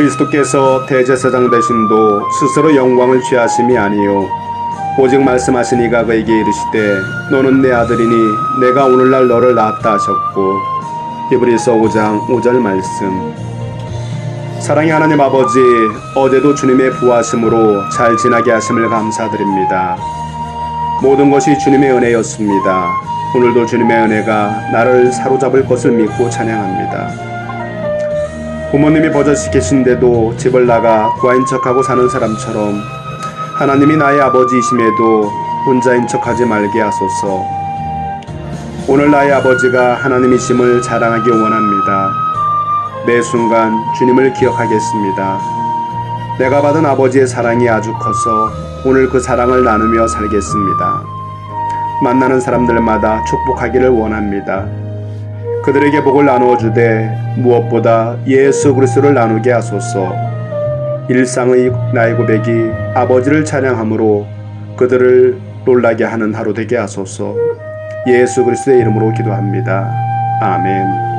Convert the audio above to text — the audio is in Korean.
그리스도께서 대제사장 되신도 스스로 영광을 취하심이 아니요 오직 말씀하시니가 그에게 이르시되 너는 내 아들이니 내가 오늘날 너를 낳았다 하셨고 히브리서 5장 5절 말씀 사랑의 하나님 아버지 어제도 주님의 부하심으로 잘 지나게 하심을 감사드립니다. 모든 것이 주님의 은혜였습니다. 오늘도 주님의 은혜가 나를 사로잡을 것을 믿고 찬양합니다. 부모님이 버젓이 계신데도 집을 나가 부하인 척하고 사는 사람처럼 하나님이 나의 아버지이심에도 혼자인 척하지 말게 하소서. 오늘 나의 아버지가 하나님이심을 자랑하기 원합니다. 매 순간 주님을 기억하겠습니다. 내가 받은 아버지의 사랑이 아주 커서 오늘 그 사랑을 나누며 살겠습니다. 만나는 사람들마다 축복하기를 원합니다. 그들에게 복을 나누어 주되 무엇보다 예수 그리스도를 나누게 하소서. 일상의 나의 고백이 아버지를 찬양함으로 그들을 놀라게 하는 하루 되게 하소서. 예수 그리스도의 이름으로 기도합니다. 아멘.